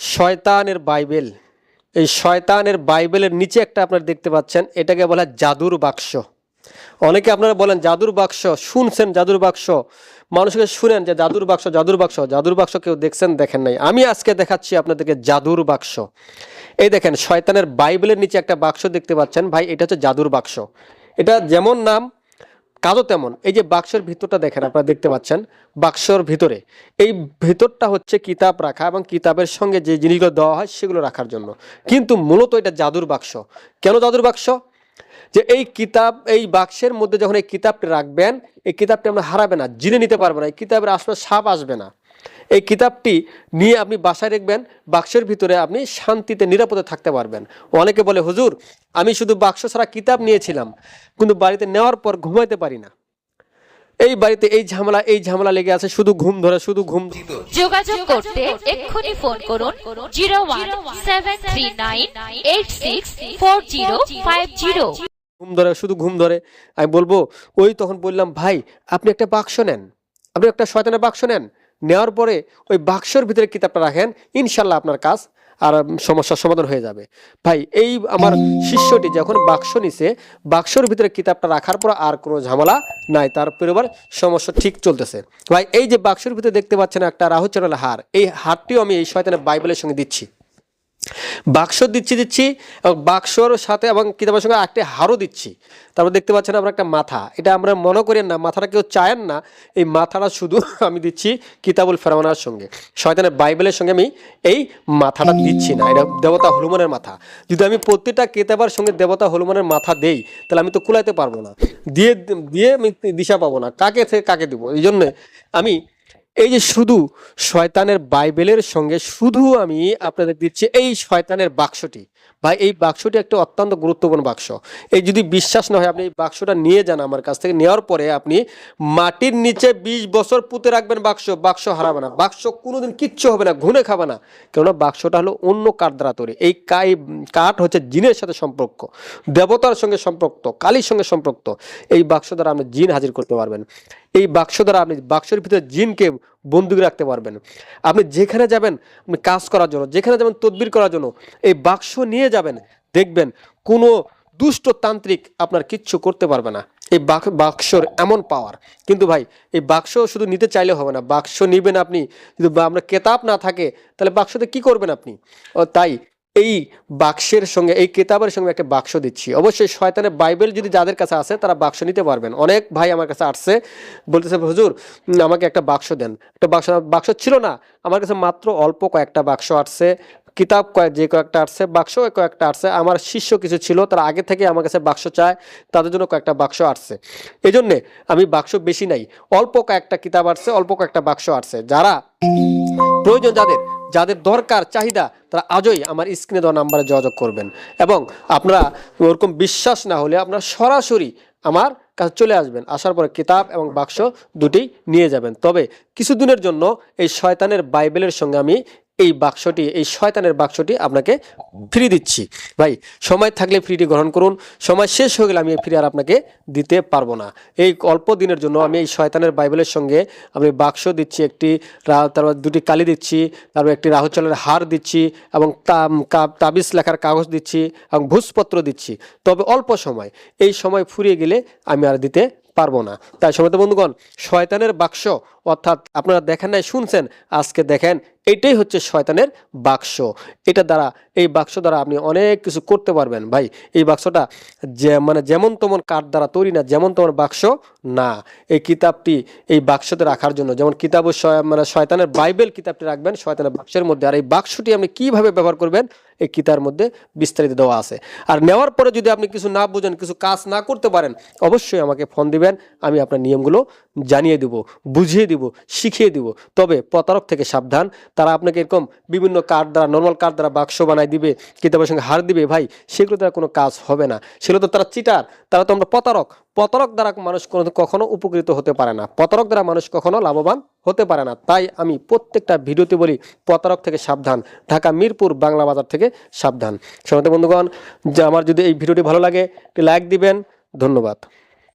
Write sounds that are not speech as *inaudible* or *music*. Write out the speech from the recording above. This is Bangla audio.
শয়তানের বাইবেল। এই শয়তানের বাইবেলের নিচে একটা আপনারা দেখতে পাচ্ছেন, এটাকে বলা জাদুর বাক্স। অনেকে আপনারা বলেন, জাদুর বাক্স, শুনছেন জাদুর বাক্স? মানুষকে শুনেন যে, জাদুর বাক্স জাদুর বাক্স জাদুর বাক্স কেউ দেখছেন, দেখেন নাই। আমি আজকে দেখাচ্ছি আপনাদেরকে জাদুর বাক্স। এই দেখেন, শয়তানের বাইবেলের নিচে একটা বাক্স দেখতে পাচ্ছেন। ভাই, এটা হচ্ছে জাদুর বাক্স। এটা যেমন নাম কাজও তেমন। এই যে বাক্সের ভিতরটা দেখেন, আপনারা দেখতে পাচ্ছেন, বাক্সর ভিতরে। এই ভিতরটা হচ্ছে কিতাব রাখা এবং কিতাবের সঙ্গে যে জিনিসগুলো দেওয়া হয় সেগুলো রাখার জন্য। কিন্তু মূলত এটা জাদুর বাক্স। কেন জাদুর বাক্স? যে এই কিতাব, এই বাক্সের মধ্যে যখন এই কিতাবটি রাখবেন, এই কিতাবটি আমরা হারাবে না, জিনে নিতে পারব না, এই কিতাবের আসলে সাপ আসবে না। এই কিতাবটি নিয়ে আপনি বাসায় রাখবেন বাক্সের ভিতরে আপনি শান্তিতে নিরাপদে থাকতে পারবেন। অনেকে বলে হুজুর আমি শুধু বাক্স ছাড়া কিতাব নিয়েছিলাম কিন্তু বাড়িতে নেওয়ার পর ঘুমাইতে পারি না। এই বাড়িতে এই ঝামেলা এই ঝামেলা লেগে আছে শুধু ঘুম ধরে শুধু ঘুম যোগাযোগ করতে এক্ষুনি ফোন করুন zero one seven three nine eight six four zero five zero. ঘুম ধরে শুধু ঘুম ধরে। আমি বলব ওই তখন বললাম ভাই আপনি একটা বাক্স নেন। আপনি একটা শয়তানের বাক্স নেন। নেওয়ার পরে ওই বাক্সর ভিতরে কিতাবটা রাখেন, ইনশাল্লাহ আপনার কাজ আর সমস্যার সমাধান হয়ে যাবে। ভাই, এই আমার শিষ্যটি যখন বাক্স নিছে, বাক্সর ভিতরে কিতাবটা রাখার পর আর কোনো ঝামেলা নাই, তার পরিবার সমস্যা ঠিক চলতেছে। ভাই, এই যে বাক্সর ভিতরে দেখতে পাচ্ছেন একটা রাহু চ্যানেল হার, এই হারটিও আমি এই শয়তানের বাইবেলের সঙ্গে দিচ্ছি। বাক্স দিচ্ছি দিচ্ছি, এবং বাক্সর সাথে এবং কিতাবের সঙ্গে একটি হারও দিচ্ছি। তারপর দেখতে পাচ্ছেন আমরা একটা মাথা। এটা আমরা মনে করেন না, মাথাটা কেউ চায়েন না। এই মাথাটা শুধু *laughs* আমি দিচ্ছি কিতাবুল ফেরামানার সঙ্গে। শয়তানের বাইবেলের সঙ্গে আমি এই মাথাটা দিচ্ছি না। এটা দেবতা হনুমানের মাথা। যদি আমি প্রত্যেকটা কেতাবার সঙ্গে দেবতা হনুমানের মাথা দেই, তাহলে আমি তো কুলাইতে পারব না। দিয়ে দিয়ে আমি দিশা পাবো না। কাকে থেকে কাকে দেবো? এই জন্যে আমি এই যে শুধু শয়তানের বাইবেলের সঙ্গে শুধু আমি আপনাদের দিচ্ছি এই শয়তানের বাক্সটি। ভাই, এই বাক্সটি একটা অত্যন্ত গুরুত্বপূর্ণ বাক্স। এই যদি বিশ্বাস না হয়, আপনি এই বাক্সটা নিয়ে যান আমার কাছ থেকে। নেওয়ার পরে আপনি মাটির নিচে বিশ বছর পুঁতে রাখবেন বাক্স। বাক্স হারাবে না। বাক্স কোনোদিন কিচ্ছু হবে না ঘুনে খাবে না। কেননা বাক্সটা হলো অন্য কাঠ দ্বারা তৈরি। এই কাই, কাঠ হচ্ছে জিনের সাথে সম্পর্ক। দেবতার সঙ্গে সম্পর্ক, কালীর সঙ্গে সম্পর্ক। এই বাক্স দ্বারা আপনি জিন হাজির করতে পারবেন। এই বাক্স দ্বারা আপনি বাক্সের ভিতরে জিনকে বন্দুক রাখতে পারবেন। আপনি যেখানে যাবেন কাজ করার জন্য, যেখানে যাবেন তদবির করার জন্য, এই বাক্স নিয়ে যাবেন, দেখবেন কোনো দুষ্ট তান্ত্রিক আপনার কিচ্ছু করতে পারবে না। এই বাক- বাক্সর এমন পাওয়ার কিন্তু ভাই, এই বাক্স শুধু নিতে চাইলে হবে না। বাক্স নিবেন আপনি, যদি আমরা কেতাব না থাকে, তাহলে বাক্সতে কি করবেন আপনি? তাই এই বাক্সের সঙ্গে, এই কেতাবের সঙ্গে একটা বাক্স দিচ্ছি। অবশ্যই শয়তানের বাইবেল যদি যাদের কাছে আছে, তারা বাক্স নিতে পারবেন। অনেক ভাই আমার কাছে আসছে, বলতেছে, হুজুর, আমাকে একটা বাক্স দেন। একটা বাক্স বাক্স ছিল না, আমার কাছে মাত্র অল্প কয়েকটা বাক্স আসছে, কিতাব কয়েক, যে কয়েকটা আসছে, বাক্স কয়েকটা আসছে, আমার শিষ্য কিছু ছিল, তারা আগে থেকে আমার কাছে বাক্স চায়, তাদের জন্য কয়েকটা বাক্স আসছে। এই জন্যে আমি বাক্স বেশি নাই, অল্প কয়েকটা কিতাব আসছে, অল্প কয়েকটা বাক্স আসছে। যারা, প্রয়োজন যাদের যাদের দরকার, চাহিদা, তারা আজই আমার স্ক্রিনে দেওয়া নাম্বারে যোগাযোগ করবেন। এবং আপনারা ওরকম বিশ্বাস না হলে আপনারা সরাসরি আমার কাছে চলে আসবেন। আসার পরে কিতাব এবং বাক্স দুটি নিয়ে যাবেন। তবে কিছুদিনের জন্য এই শয়তানের বাইবেলের সঙ্গে আমি এই বাক্সটি, এই শয়তানের বাক্সটি আপনাকে ফ্রি দিচ্ছি। ভাই, সময় থাকলে ফ্রিটি গ্রহণ করুন। সময় শেষ হয়ে গেলে আমি ফ্রি আর আপনাকে দিতে পারব না। এই অল্প দিনের জন্য আমি এই শয়তানের বাইবেলের সঙ্গে আমি বাক্স দিচ্ছি, একটি তারপর দুটি কালি দিচ্ছি, তারপর একটি রাহুচলের হার দিচ্ছি এবং তাবিজ লেখার কাগজ দিচ্ছি এবং ভূষপত্র দিচ্ছি। তবে অল্প সময়, এই সময় ফুরিয়ে গেলে আমি আর দিতে পারব না। তাই সময় বন্ধুগণ, শয়তানের বাক্স অর্থাৎ আপনারা দেখেন নাই, শুনছেন, আজকে দেখেন এটাই হচ্ছে শয়তানের বাক্স। এটা দ্বারা, এই বাক্স দ্বারা আপনি অনেক কিছু করতে পারবেন। ভাই, এই বাক্সটা যে মানে যেমন তেমন কাঠ দ্বারা তৈরি না, যেমন তেমন বাক্স না। এই কিতাবটি, এই বাক্সতে রাখার জন্য, যেমন কিতাব মানে শয়তানের বাইবেল কিতাবটি রাখবেন, শয়তানের বাক্সের মধ্যে। আর এই বাক্সটি আপনি কীভাবে ব্যবহার করবেন, এই কিতার মধ্যে বিস্তারিত দেওয়া আছে। আর নেওয়ার পরে যদি আপনি কিছু না বুঝেন, কিছু কাজ না করতে পারেন, অবশ্যই আমাকে ফোন দিবেন, আমি আপনার নিয়মগুলো জানিয়ে দিব, বুঝিয়ে দিব, শিখিয়ে দিব। তবে প্রতারক থেকে সাবধান তারা আপনাকে এরকম বিভিন্ন কার্ড দ্বারা নর্মাল কার্ড দ্বারা বাক্স বানায় দিবে, কিতাবের সঙ্গে হার দিবে, ভাই, সেগুলো দ্বারা কোনো কাজ হবে না। সেগুলো তো তারা চিটার তারা তো আমরা প্রতারক। প্রতারক দ্বারা মানুষ কোনো কখনো উপকৃত হতে পারে না। প্রতারক দ্বারা মানুষ কখনো লাভবান হতে পারে না। তাই আমি প্রত্যেকটা ভিডিওতে বলি, প্রতারক থেকে সাবধান। ঢাকা মিরপুর বাংলা বাজার থেকে সাবধান। সময় বন্ধুগণ, যে আমার যদি এই ভিডিওটি ভালো লাগে লাইক দিবেন। ধন্যবাদ।